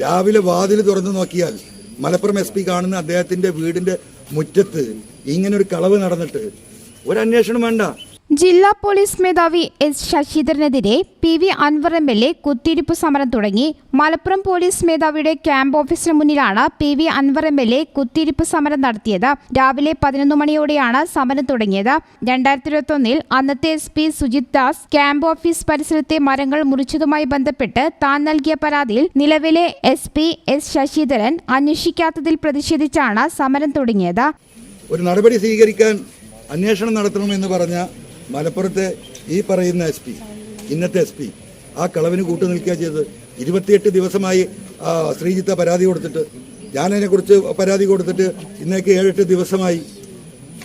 രാവിലെ വാതിൽ തുറന്നു നോക്കിയാൽ മലപ്പുറം എസ് പി കാണുന്ന അദ്ദേഹത്തിന്റെ വീടിന്റെ മുറ്റത്ത് ഇങ്ങനെ ഒരു കളവ് നടന്നിട്ട്. ഒരു അന്വേഷണം വേണ്ട. ജില്ലാ പോലീസ് മേധാവി S ശശിധരനെതിരെ P V Anvar M L A കുത്തിയിരിപ്പ് സമരം തുടങ്ങി. മലപ്പുറം പോലീസ് മേധാവിയുടെ ക്യാമ്പ് ഓഫീസിന് മുന്നിലാണ് P V Anvar M L A കുത്തിയിരിപ്പ് സമരം നടത്തിയത്. രാവിലെ പതിനൊന്ന് മണിയോടെയാണ് സമരം തുടങ്ങിയത്. രണ്ടായിരത്തി ഇരുപത്തൊന്നിൽ അന്നത്തെ S P Sujith Das camp office പരിസരത്തെ മരങ്ങൾ മുറിച്ചതുമായി ബന്ധപ്പെട്ട് താൻ നൽകിയ പരാതിയിൽ നിലവിലെ എസ് പി എസ് ശശിധരൻ അന്വേഷിക്കാത്തതിൽ പ്രതിഷേധിച്ചാണ് സമരം തുടങ്ങിയത്. ഒരു നടപടി സ്വീകരിക്കാൻ അന്വേഷണം നടത്തണമെന്ന് പറഞ്ഞ മലപ്പുറത്തെ ഈ പറയുന്ന എസ് പി ഇന്നത്തെ എസ് പി ആ കളവിന് കൂട്ടു നിൽക്കുക ചെയ്തത്. ഇരുപത്തിയെട്ട് ദിവസമായി ശ്രീജിത്ത പരാതി കൊടുത്തിട്ട് ഞാനതിനെക്കുറിച്ച് പരാതി കൊടുത്തിട്ട് ഇന്നേക്ക് ഏഴെട്ട് ദിവസമായി.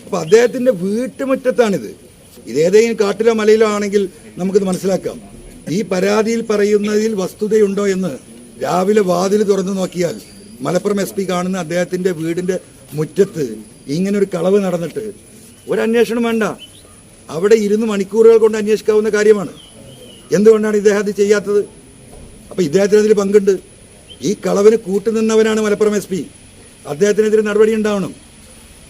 അപ്പോൾ അദ്ദേഹത്തിന്റെ വീട്ടുമുറ്റത്താണിത്. ഇതേതെങ്കിലും കാട്ടിലോ മലയിലോ ആണെങ്കിൽ നമുക്കിത് മനസ്സിലാക്കാം. ഈ പരാതിയിൽ പറയുന്നതിൽ വസ്തുതയുണ്ടോ എന്ന് രാവിലെ വാതിൽ തുറന്നു നോക്കിയാൽ മലപ്പുറം എസ് പി കാണുന്ന അദ്ദേഹത്തിന്റെ വീടിന്റെ മുറ്റത്ത് ഇങ്ങനൊരു കളവ് നടന്നിട്ട് ഒരു അന്വേഷണം വേണ്ട. അവിടെ ഇരുന്ന് മണിക്കൂറുകൾ കൊണ്ട് അന്വേഷിക്കാവുന്ന കാര്യമാണ്. എന്തുകൊണ്ടാണ് ഇദ്ദേഹം അത് ചെയ്യാത്തത്? അപ്പൊ ഇദ്ദേഹത്തിന് അതിൽ പങ്കുണ്ട്. ഈ കളവിന് കൂട്ടുനിന്നവനാണ് മലപ്പുറം എസ് പി. അദ്ദേഹത്തിനെതിരെ നടപടി ഉണ്ടാവണം.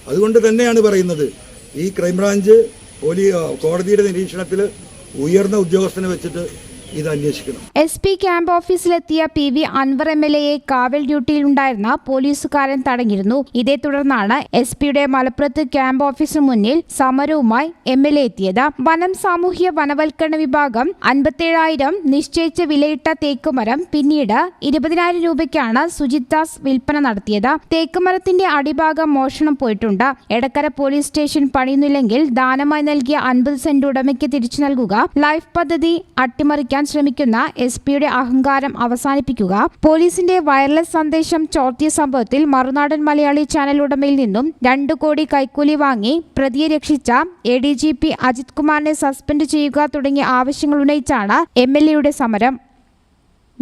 അതുകൊണ്ട് തന്നെയാണ് പറയുന്നത്. ഈ ക്രൈംബ്രാഞ്ച് പോലീ കോടതിയുടെ നിരീക്ഷണത്തിൽ ഉയർന്ന ഉദ്യോഗസ്ഥനെ വെച്ചിട്ട് ഇത് അന്വേഷിക്കണം S P camp ഓഫീസിലെത്തിയ P V Anvar M L എയെ കാവൽ ഡ്യൂട്ടിയിലുണ്ടായിരുന്ന പോലീസുകാരൻ തടഞ്ഞിരുന്നു. ഇതേ തുടർന്നാണ് എസ് പിയുടെ മലപ്പുറത്ത് ക്യാമ്പ് ഓഫീസിന് മുന്നിൽ സമരവുമായി എം എൽ എ എത്തിയത്. വനം സാമൂഹ്യ വനവൽക്കരണ വിഭാഗം അൻപത്തേഴായിരം നിശ്ചയിച്ച വിലയിട്ട തേക്കുമരം പിന്നീട് ഇരുപതിനായിരം രൂപയ്ക്കാണ് സുജിത് ദാസ് വിൽപ്പന നടത്തിയത്. തേക്കുമരത്തിന്റെ അടിഭാഗം മോഷണം പോയിട്ടുണ്ട്. എടക്കര പോലീസ് സ്റ്റേഷൻ പണിയുന്നില്ലെങ്കിൽ ദാനമായി നൽകിയ അൻപത് സെന്റ് ഉടമയ്ക്ക് തിരിച്ചു നൽകുക. ലൈഫ് പദ്ധതി അട്ടിമറിക്കാൻ ശ്രമിക്കുന്ന എസ് പിയുടെ അഹങ്കാരം അവസാനിപ്പിക്കുക. പോലീസിന്റെ വയർലെസ് സന്ദേശം ചോർത്തിയ സംഭവത്തിൽ മറുനാടൻ മലയാളി ചാനൽ ഉടമയിൽ നിന്നും രണ്ടു കോടി കൈക്കൂലി വാങ്ങി പ്രതിയെ രക്ഷിച്ച A D G P Ajith കുമാറിനെ സസ്പെൻഡ് ചെയ്യുക തുടങ്ങിയ ആവശ്യങ്ങൾ ഉന്നയിച്ചാണ് എം എൽ എയുടെ സമരം.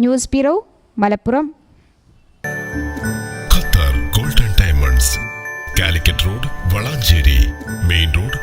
News bureau Malappuram. Qatar golden diamonds Calicut road Valanchery main road